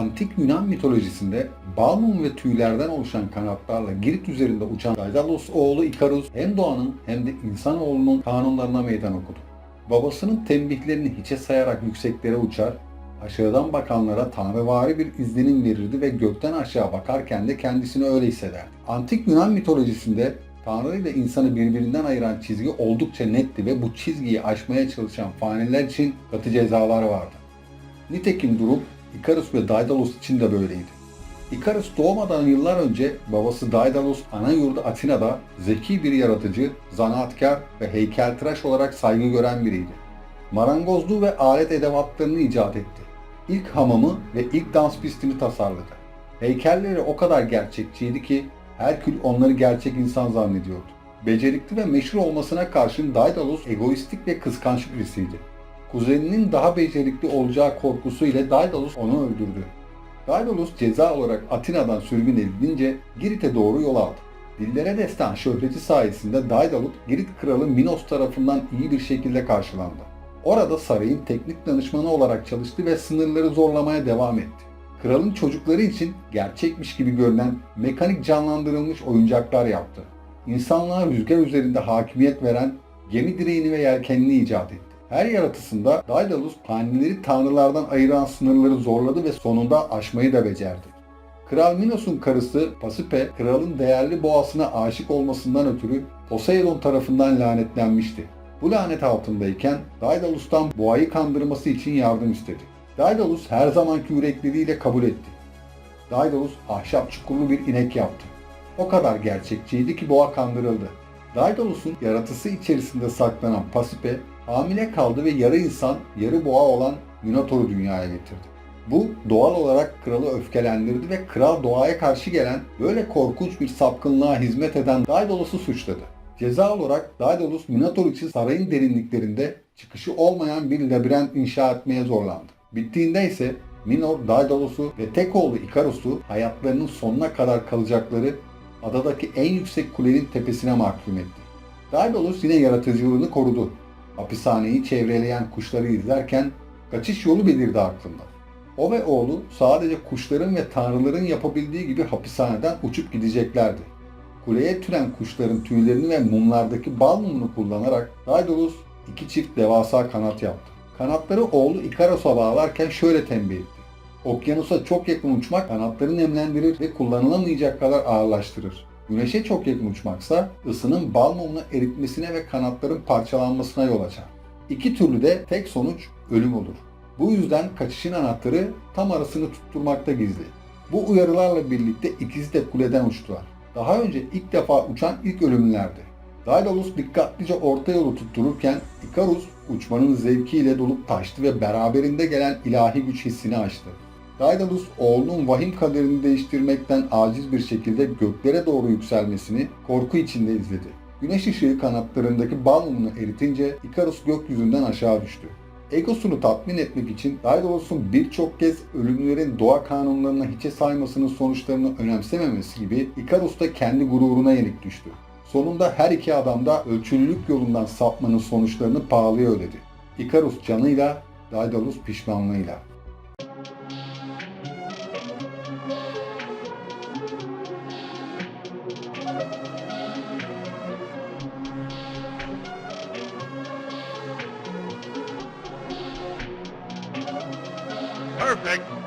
Antik Yunan mitolojisinde balmum ve tüylerden oluşan kanatlarla Girit üzerinde uçan Daidalos oğlu Ikarus hem doğanın hem de insanoğlunun kanunlarına meydan okudu. Babasının tembihlerini hiçe sayarak yükseklere uçar, aşağıdan bakanlara tanrıvari bir izlenim verirdi ve gökten aşağı bakarken de kendisini öyle hissederdi. Antik Yunan mitolojisinde Tanrı ile insanı birbirinden ayıran çizgi oldukça netti ve bu çizgiyi aşmaya çalışan faniler için katı cezalar vardı. Nitekim durum Ikarus ve Daidalos için de böyleydi. Ikarus doğmadan yıllar önce babası Daidalos ana yurdu Atina'da zeki bir yaratıcı, zanaatkar ve heykeltıraş olarak saygı gören biriydi. Marangozluğu ve alet edevatlarını icat etti. İlk hamamı ve ilk dans pistini tasarladı. Heykelleri o kadar gerçekçiydi ki Herkül onları gerçek insan zannediyordu. Becerikli ve meşhur olmasına karşın Daedalus egoistik ve kıskanç birisiydi. Kuzeninin daha becerikli olacağı korkusu ile Daedalus onu öldürdü. Daedalus ceza olarak Atina'dan sürgün edilince Girit'e doğru yol aldı. Dillere destan şöhreti sayesinde Daedalus Girit kralı Minos tarafından iyi bir şekilde karşılandı. Orada sarayın teknik danışmanı olarak çalıştı ve sınırları zorlamaya devam etti. Kralın çocukları için gerçekmiş gibi görünen mekanik canlandırılmış oyuncaklar yaptı. İnsanlığa rüzgar üzerinde hakimiyet veren gemi direğini ve yelkenini icat etti. Her yaratısında Daedalus panileri tanrılardan ayıran sınırları zorladı ve sonunda aşmayı da becerdi. Kral Minos'un karısı Pasipe, kralın değerli boğasına aşık olmasından ötürü Poseidon tarafından lanetlenmişti. Bu lanet altındayken Daedalus'tan boğayı kandırması için yardım istedi. Daedalus her zamanki yürekliliğiyle kabul etti. Daedalus ahşap çukurlu bir inek yaptı. O kadar gerçekçiydi ki boğa kandırıldı. Daidalus'un yaratısı içerisinde saklanan Pasipe hamile kaldı ve yarı insan, yarı boğa olan Minotaur'u dünyaya getirdi. Bu doğal olarak kralı öfkelendirdi ve kral doğaya karşı gelen böyle korkunç bir sapkınlığa hizmet eden Daidalus'u suçladı. Ceza olarak Daedalus Minotaur için sarayın derinliklerinde çıkışı olmayan bir labirent inşa etmeye zorlandı. Bittiğinde ise Minor, Daedalos'u ve tek oğlu Ikarus'u hayatlarının sonuna kadar kalacakları adadaki en yüksek kulenin tepesine mahkum etti. Daedalus yine yaratıcılığını korudu. Hapishaneyi çevreleyen kuşları izlerken kaçış yolu belirdi aklında. O ve oğlu sadece kuşların ve tanrıların yapabildiği gibi hapishaneden uçup gideceklerdi. Kuleye türen kuşların tüylerini ve mumlardaki bal mumunu kullanarak Daedalus iki çift devasa kanat yaptı. Kanatları oğlu Ikaros'a bağlarken şöyle tembih etti. Okyanusa çok yakın uçmak kanatları nemlendirir ve kullanılamayacak kadar ağırlaştırır. Güneşe çok yakın uçmaksa ısının bal mumunu eritmesine ve kanatların parçalanmasına yol açar. İki türlü de tek sonuç ölüm olur. Bu yüzden kaçışın anahtarı tam arasını tutturmakta gizli. Bu uyarılarla birlikte ikisi de kuleden uçtular. Daha önce ilk defa uçan ilk ölümlerdi. Daedalus dikkatlice orta yolu tuttururken Ikarus uçmanın zevkiyle dolup taştı ve beraberinde gelen ilahi güç hissini açtı. Daedalus oğlunun vahim kaderini değiştirmekten aciz bir şekilde göklere doğru yükselmesini korku içinde izledi. Güneş ışığı kanatlarındaki bal mumunu eritince Ikarus gökyüzünden aşağı düştü. Egosunu tatmin etmek için Daedalus'un birçok kez ölümlerin doğa kanunlarına hiçe saymasının sonuçlarını önemsememesi gibi Ikarus da kendi gururuna yenik düştü. Sonunda her iki adam da ölçülülük yolundan sapmanın sonuçlarını pahalıya ödedi. Ikarus canıyla, Daedalus pişmanlığıyla. Perfect.